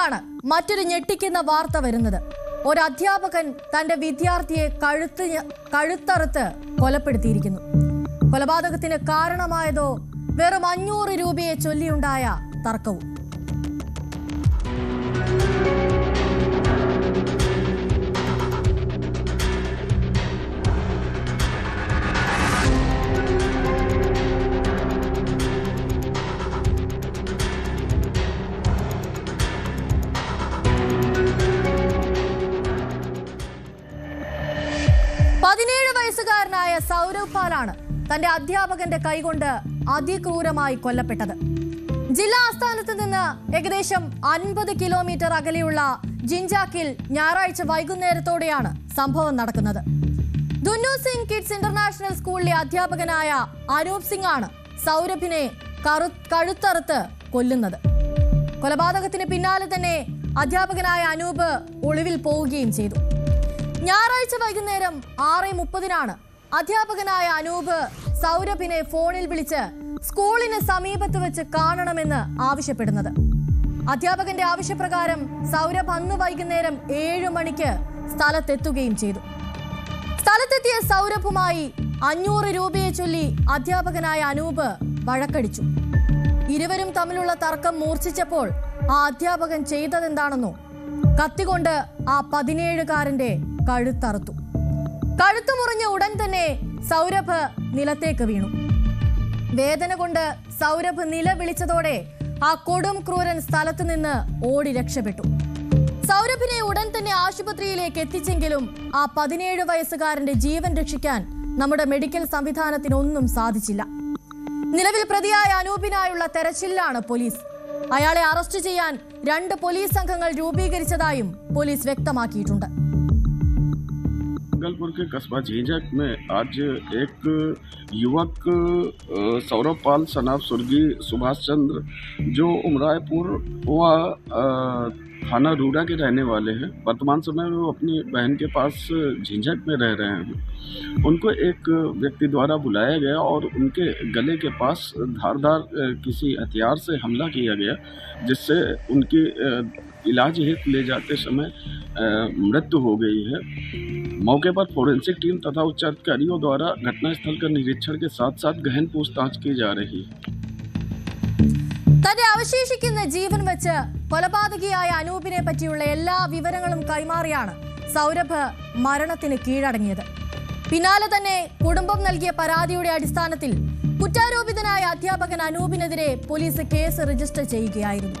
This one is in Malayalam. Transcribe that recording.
നിന്നാണ് മറ്റൊരു ഞെട്ടിക്കുന്ന വാർത്ത വരുന്നത്? ഒരു അധ്യാപകൻ തന്റെ വിദ്യാർത്ഥിയെ കഴുത്ത് കഴുത്തറുത്ത് കൊലപ്പെടുത്തിയിരിക്കുന്നു. കൊലപാതകത്തിന് കാരണമായതോ വെറും അഞ്ഞൂറ് രൂപയെ ചൊല്ലിയുണ്ടായ തർക്കവും. പതിനേഴ് വയസ്സുകാരനായ സൗരവ് പാലാണ് തന്റെ അധ്യാപകന്റെ കൈകൊണ്ട് അതിക്രൂരമായി കൊല്ലപ്പെട്ടത്. ജില്ലാ ആസ്ഥാനത്ത് നിന്ന് ഏകദേശം അൻപത് കിലോമീറ്റർ അകലെയുള്ള ജിൻജാക്കിൽ ഞായറാഴ്ച വൈകുന്നേരത്തോടെയാണ് സംഭവം നടക്കുന്നത്. ദുന്നു സിംഗ് കിഡ്സ് ഇന്റർനാഷണൽ സ്കൂളിലെ അധ്യാപകനായ അനൂപ് സിംഗ് ആണ് സൗരഭിനെ കറു- കഴുത്തറുത്ത് കൊല്ലുന്നത്. കൊലപാതകത്തിന് പിന്നാലെ തന്നെ അധ്യാപകനായ അനൂപ് ഒളിവിൽ പോവുകയും ചെയ്തു. ഞായറാഴ്ച വൈകുന്നേരം ആറ് മുപ്പതിനാണ്. അധ്യാപകനായ അനൂപ് സൗരഭിനെ ഫോണിൽ വിളിച്ച് സ്കൂളിന് സമീപത്ത് വെച്ച് കാണണമെന്ന് ആവശ്യപ്പെടുന്നത്. അധ്യാപകന്റെ ആവശ്യപ്രകാരം സൗരഭ് അന്ന് വൈകുന്നേരം ഏഴു മണിക്ക് സ്ഥലത്തെത്തുകയും ചെയ്തു. സ്ഥലത്തെത്തിയ സൗരഭുമായി അഞ്ഞൂറ് രൂപയെ ചൊല്ലി അധ്യാപകനായ അനൂപ് വഴക്കടിച്ചു. ഇരുവരും തമ്മിലുള്ള തർക്കം മൂർച്ഛിച്ചപ്പോൾ ആ അധ്യാപകൻ ചെയ്തതെന്താണെന്നോ കത്തികൊണ്ട് ആ പതിനേഴുകാരന്റെ കഴുത്തറുത്തു. കഴുത്തു മുറിഞ്ഞ ഉടൻ തന്നെ സൗരഭ് നിലത്തേക്ക് വീണു. വേദന കൊണ്ട് സൗരഭ് നിലവിളിച്ചതോടെ ആ കൊടും ക്രൂരൻ സ്ഥലത്തു നിന്ന് ഓടി രക്ഷപ്പെട്ടു. സൗരഭിനെ ഉടൻ തന്നെ ആശുപത്രിയിലേക്ക് എത്തിച്ചെങ്കിലും ആ പതിനേഴ് വയസ്സുകാരന്റെ ജീവൻ രക്ഷിക്കാൻ നമ്മുടെ മെഡിക്കൽ സംവിധാനത്തിനൊന്നും സാധിച്ചില്ല. നിലവിൽ പ്രതിയായ അനൂപിനായുള്ള തെരച്ചിലാണ് പോലീസ്. അയാളെ അറസ്റ്റ് ചെയ്യാൻ രണ്ട് പോലീസ് സംഘങ്ങൾ രൂപീകരിച്ചതായും പോലീസ് വ്യക്തമാക്കിയിട്ടുണ്ട് भागलपुर के कस्बा झींझक में आज एक युवक अ, सौरभ पाल सनाब स्वर्गीय सुभाष चंद्र जो उमरायपुर व अ, थाना रूड़ा के रहने वाले हैं वर्तमान समय में वो अपनी बहन के पास झींझक में रह रहे हैं उनको एक व्यक्ति द्वारा बुलाया गया और उनके गले के पास धारदार अ, किसी हथियार से हमला किया गया जिससे उनकी अ, इलाज हेतु ले जाते समय अ, मृत्यु हो गई है मौके पर फोरेंसिक टीम तथा उच्च अधिकारियों द्वारा घटनास्थल का निरीक्षण के साथ साथ गहन पूछताछ की जा रही है തന്റെ അവശേഷിക്കുന്ന ജീവൻ വെച്ച് കൊലപാതകിയായ അനൂപിനെ പറ്റിയുള്ള എല്ലാ വിവരങ്ങളും കൈമാറിയാണ് സൗരഭ് മരണത്തിന് കീഴടങ്ങിയത്. പിന്നാലെ തന്നെ കുടുംബം നൽകിയ പരാതിയുടെ അടിസ്ഥാനത്തിൽ കുറ്റാരോപിതനായ അധ്യാപകൻ അനൂപിനെതിരെ പോലീസ് കേസ് രജിസ്റ്റർ ചെയ്യുകയായിരുന്നു.